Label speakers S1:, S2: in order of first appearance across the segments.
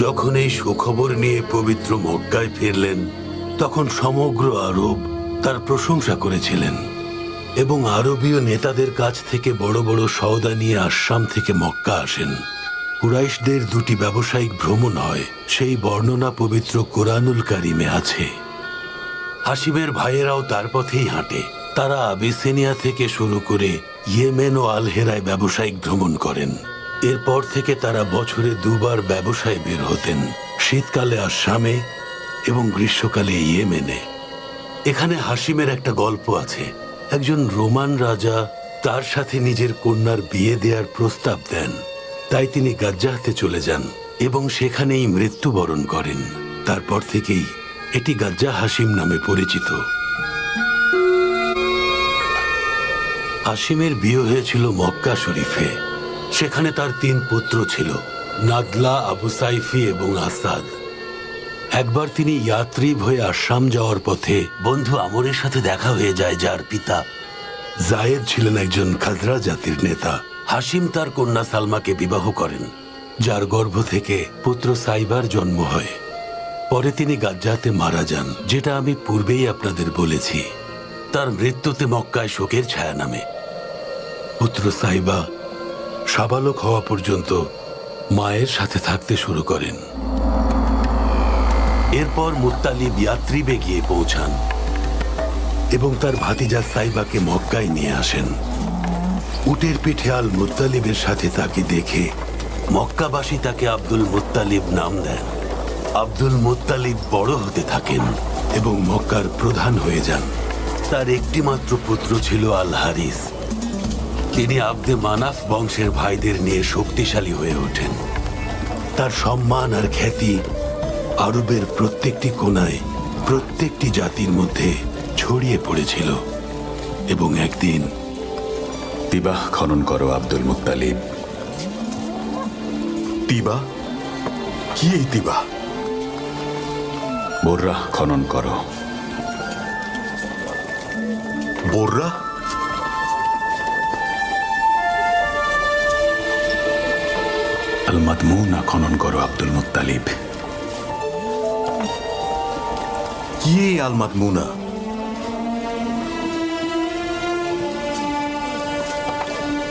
S1: যখন এই সুখবর নিয়ে পবিত্র মক্কায় ফিরলেন, তখন সমগ্র আরব তার প্রশংসা করেছিলেন এবং আরবীয় নেতাদের কাছ থেকে বড় বড় সওদা নিয়ে আসাম থেকে মক্কা আসেন। কুরাইশদের দুটি ব্যবসায়িক ভ্রমণ হয়, সেই বর্ণনা পবিত্র কোরআনুল কারিমে আছে। হাসিমের ভাইয়েরাও তার পথেই হাঁটে। তারা আবিসিনিয়া থেকে শুরু করে ইয়েমেন ও আলহেরায় ব্যবসায়িক ভ্রমণ করেন। এরপর থেকে তারা বছরে দুবার ব্যবসায় বের হতেন, শীতকালে আসামে এবং গ্রীষ্মকালে ইয়েমেনে। এখানে হাসিমের একটা গল্প আছে। একজন রোমান রাজা তার সাথে নিজের কন্যার বিয়ে দেওয়ার প্রস্তাব দেন। তাই তিনি গাজ্জাহতে চলে যান এবং সেখানেই মৃত্যুবরণ করেন। তারপর থেকেই এটি গাজ্জা হাসিম নামে পরিচিত। হাসিমের বিয়ে হয়েছিল মক্কা শরীফে। সেখানে তার তিন পুত্র ছিল, নাদলা, আবু সাইফি এবং আসাদ। একবার তিনি ইয়াত্রীব হয়ে আসাম যাওয়ার পথে বন্ধু আমরের সাথে দেখা হয়ে যায়, যার পিতা জায়েদ ছিলেন একজন খাজরা জাতির নেতা। হাসিম তার কন্যা সালমাকে বিবাহ করেন, যার গর্ভ থেকে পুত্র সাইবার জন্ম হয়। পরে তিনি গাজ্জাতে মারা যান, যেটা আমি পূর্বেই আপনাদের বলেছি। তার মৃত্যুতে মক্কায় শোকের ছায়া নামে। পুত্র সাইবা সাবালক হওয়া পর্যন্ত মায়ের সাথে থাকতে শুরু করেন। এরপর মুত্তালিব ইয়াত্রিবে গিয়ে পৌঁছান এবং তার ভাতিজা সাইবাকে মক্কায় নিয়ে আসেন। উটের পিঠে আল মুত্তালিবের সাথে তাকে দেখে মক্কাবাসী তাকে আব্দুল মুত্তালিব নাম দেন। আব্দুল মুত্তালিব বড় হতে থাকেন এবং মক্কার প্রধান হয়ে যান। তার একটিমাত্র পুত্র ছিল আল হারিস। তিনি আব্দে মানাফ বংশের ভাইদের নিয়ে শক্তিশালী হয়ে ওঠেন। তার সম্মান আর খ্যাতি আরবের প্রত্যেকটি কোনায়, প্রত্যেকটি জাতির মধ্যে ছড়িয়ে পড়েছিল এবং একদিন
S2: তিবাহ খনন করো আব্দুল মুত্তালিব।
S3: তিবা কি এই তিবা
S2: বোর্রাহ খনন করো।
S3: বোররা
S2: আল মাদমুনা খনন করো আব্দুল মুত্তালিব।
S3: কি এই আলমাত মুনা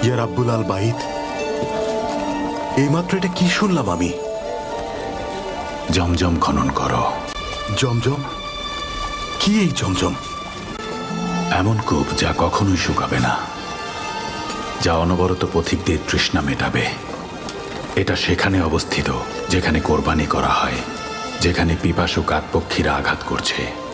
S3: ইয়ার আব্বুল আল বাহিদ এইমাত্র এটা কি শুনলাম আমি?
S2: জমজম খনন করো।
S3: জমজম? কি এই জমজম?
S2: এমন কূপ যা কখনোই শুকাবে না যা অনবরত পথিকদের তৃষ্ণা মেটাবে। এটা সেখানে অবস্থিত যেখানে কোরবানি করা হয় যেখানে পিপাসু কাকপক্ষীরা আঘাত করছে।